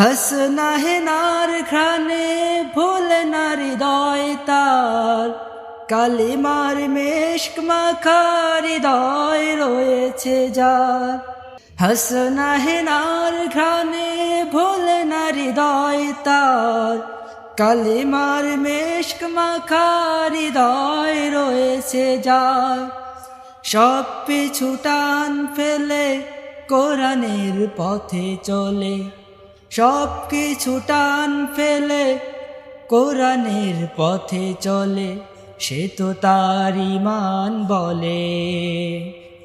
হাসনা হেনার ঘ্রাণে ভুলে না হৃদয় তার কালিমার মেশক মাখা হৃদয় রয়েছে যার হাসনা হেনার ঘ্রাণে ভুলে না হৃদয় তার কালিমার মেশক মাখা হৃদয় রয়েছে যার সব পিছু টান ফেলে কোরআনের পথে চলে সব কিছু টান ফেলে, কোরআনের পথে চলে, সে তো তার ইমান বলে।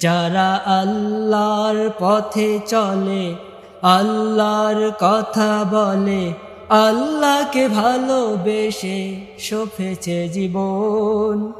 যারা আল্লাহর পথে চলে, আল্লাহর কথা বলে, আল্লাহকে ভালোবেসে সফেছে জীবন।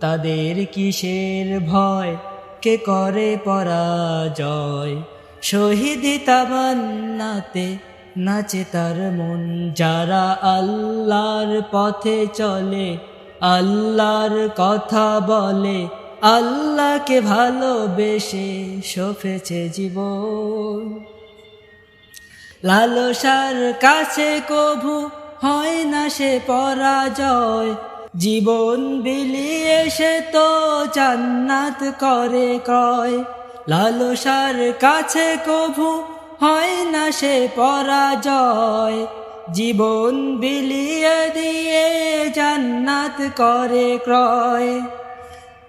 তাদের কিসের ভয়, কে করে পরাজয়? শহীদ তামান্নাতে নাচে তার মন। যারা আল্লাহর পথে চলে, আল্লাহর কথা বলে, আল্লাহকে ভালোবেসে সফেছে জীবন। লালসার কাছে কভু হয় না সে পরাজয়। জীবন বিলিয়ে সে তো জান্নাত করে কয় লালসার কাছে কভু হয় না সে পরাজয়। জীবন বিলিয়ে দিয়ে জান্নাত করে ক্রয়।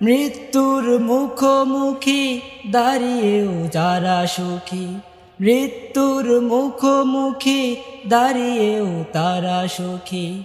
মৃত্যুর মুখোমুখি দাঁড়িয়েও যারা সুখী। মৃত্যুর মুখোমুখি দাঁড়িয়েও তারা সুখী।